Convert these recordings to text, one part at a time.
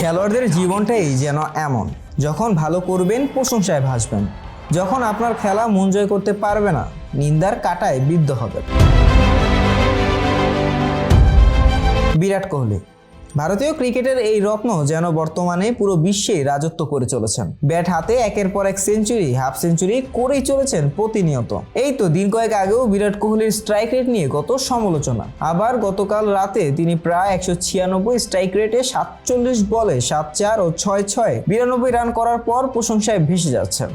খেলোয়াড়দের জীবনটাই যেন এমন। যখন ভালো করবেন, প্রশংসায় ভাসবেন। যখন আপনার খেলা মন জয় করতে পারবে না, নিন্দার কাটায় বিদ্ধ হবে বিরাট কোহলি ভারতীয় ক্রিকেটের এই রত্ন যেন বর্তমানে পুরো বিশ্বে রাজত্ব করে চলেছেন। ব্যাট হাতে একের পর এক সেঞ্চুরি হাফ সেঞ্চুরি করেই চলেছেন প্রতিনিয়ত। এই তো দিন কয়েক আগেও বিরাট কোহলির স্ট্রাইক রেট নিয়ে কত সমালোচনা। আবার গতকাল রাতে তিনি প্রায় একশো ছিয়ানব্বই স্ট্রাইক রেটে সাতচল্লিশ বলে সাত চার ও ছয় ছয়, বিরানব্বই রান করার পর প্রশংসায় ভেসে যাচ্ছেন।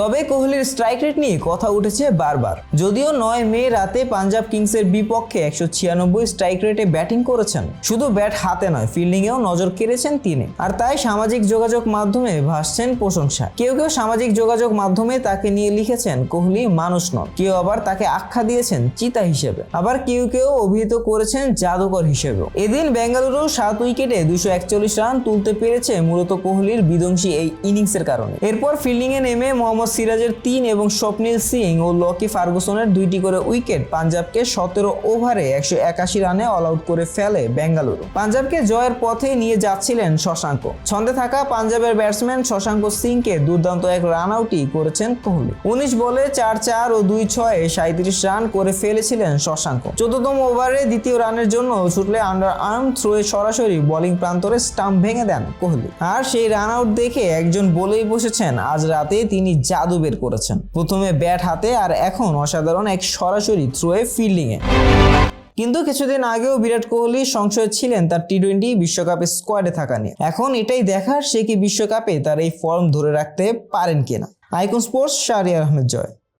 তবে কোহলির স্ট্রাইক রেট নিয়ে কথা উঠেছে বারবার। যদিও নয় মে রাতে পাঞ্জাব কিংসের বিপক্ষে একশো ছিয়ানব্বই স্ট্রাইক রেটে ব্যাটিং করেছেন। শুধু ব্যাট হাতে নয় ফিল্ডিংয়েও নজর কেড়েছেন তিনি। আর তাই সামাজিক যোগাযোগ মাধ্যমে ভাসছেন প্রশংসা কেউ কেউ সামাজিক যোগাযোগ মাধ্যমে তাকে নিয়ে লিখেছেন, কোহলি মানুষ নন। কেউ আবার তাকে আখ্যা দিয়েছেন, চিতা হিসেবে। আবার কেউ কেউ অভিহিত করেছেন, জাদুকর হিসেবেও। এদিন বেঙ্গালুরু সাত উইকেটে দুশো একচল্লিশ রান তুলতে পেরেছে মূলত কোহলির বিধ্বংসী এই ইনিংসের কারণে। এরপর ফিল্ডিংয়ে নেমে মোহাম্মদ সিরাজের তিন এবং স্বপ্নিল সিং ও লকি ফার্গুসনের দুইটি করে উইকেট পাঞ্জাবকে সতেরো ওভারে একশো একাশি রানে অল আউট করে ফেলে বেঙ্গালুরু। পাঞ্জাবকে জয়ের পথে নিয়ে যাচ্ছিলেন শশাঙ্ক। ছন্দে থাকা পাঞ্জাবের ব্যাটসম্যান শশাঙ্ক সিংকে দুর্দান্ত এক রান আউটই করেছেন কোহলি। উনিশ বলে চার চার ও দুই ছয়ে সাঁত্রিশ রান করে ফেলেছিলেন শশাঙ্ক। চোদ্দতম ওভারে দ্বিতীয় রানের জন্য ছুটলে আন্ডার আর্ম থ্রোয়ে সরাসরি বোলিং প্রান্তরে স্টাম্প ভেঙে দেন কোহলি। আর সেই রান আউট দেখে একজন বলেই বসেছেন, আজ রাতে তিনি জাদু বের করেছেন। প্রথমে ব্যাট হাতে আর এখন অসাধারণ এক সরাসরি থ্রোয়ে ফিল্ডিংয়ে কিন্তু কিছুদিন আগেও বিরাট কোহলি সংশয় ছিলেন তার টি টোয়েন্টি বিশ্বকাপে স্কোয়াডে থাকা নিয়ে। এখন এটাই দেখার সে কি বিশ্বকাপে তার এই ফর্ম ধরে রাখতে পারেন কিনা। Icon sports Shahriar Ahmed, Joy.